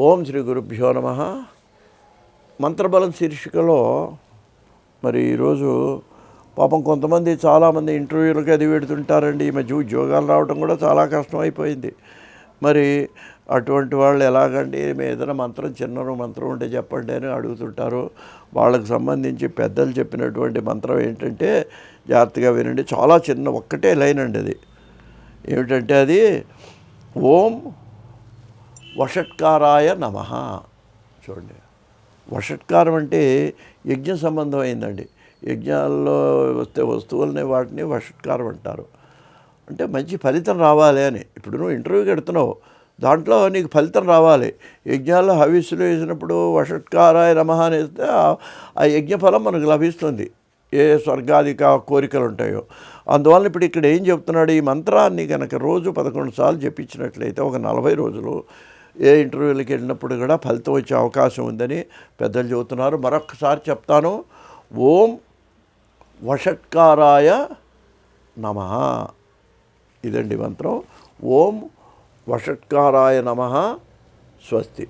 ఓం శ్రీ గురుభ్యో నమ. మంత్రబలం శీర్షికలో మరి ఈరోజు పాపం కొంతమంది చాలామంది ఇంటర్వ్యూలకు అది పెడుతుంటారండి. ఈ మధ్య ఉద్యోగాలు రావడం కూడా చాలా కష్టం అయిపోయింది మరి అటువంటి వాళ్ళు ఎలాగండి? మీ ఏదైనా మంత్రం చిన్న మంత్రం ఉంటే చెప్పండి అని అడుగుతుంటారు. వాళ్ళకు సంబంధించి పెద్దలు చెప్పినటువంటి మంత్రం ఏంటంటే జాగ్రత్తగా వినండి. చాలా చిన్న ఒక్కటే లైన్ అండి అది. ఏమిటంటే అది? ఓం వషట్కారాయ నమ. చూడండి. వషట్కారం అంటే యజ్ఞ సంబంధం అయిందండి. యజ్ఞాల్లో వస్తే వస్తువులని వాటిని వషట్కారం అంటారు. అంటే మంచి ఫలితం రావాలి అని. ఇప్పుడు నువ్వు ఇంటర్వ్యూకి ఎడుతున్నావు దాంట్లో నీకు ఫలితం రావాలి. యజ్ఞాల్లో హవిస్సులు వేసినప్పుడు వషట్కారాయ నమ అని వేస్తే ఆ- యజ్ఞఫలం మనకు లభిస్తుంది. ఏ స్వర్గాదిక కోరికలు ఉంటాయో. అందువల్ల ఇప్పుడు ఇక్కడ ఏం చెప్తున్నాడు? ఈ మంత్రాన్ని కనుక రోజు పదకొండు సార్లు చెప్పించినట్లయితే ఒక నలభై రోజులు ఏ ఇంటర్వ్యూలకి వెళ్ళినప్పుడు కూడా ఫలితం వచ్చే అవకాశం ఉందని పెద్దలు చెబుతున్నారు. మరొకసారి చెప్తాను. ఓం వషట్కారాయ నమ. ఇదండి మంత్రం. ఓం వషట్కారాయ నమ. స్వస్తి.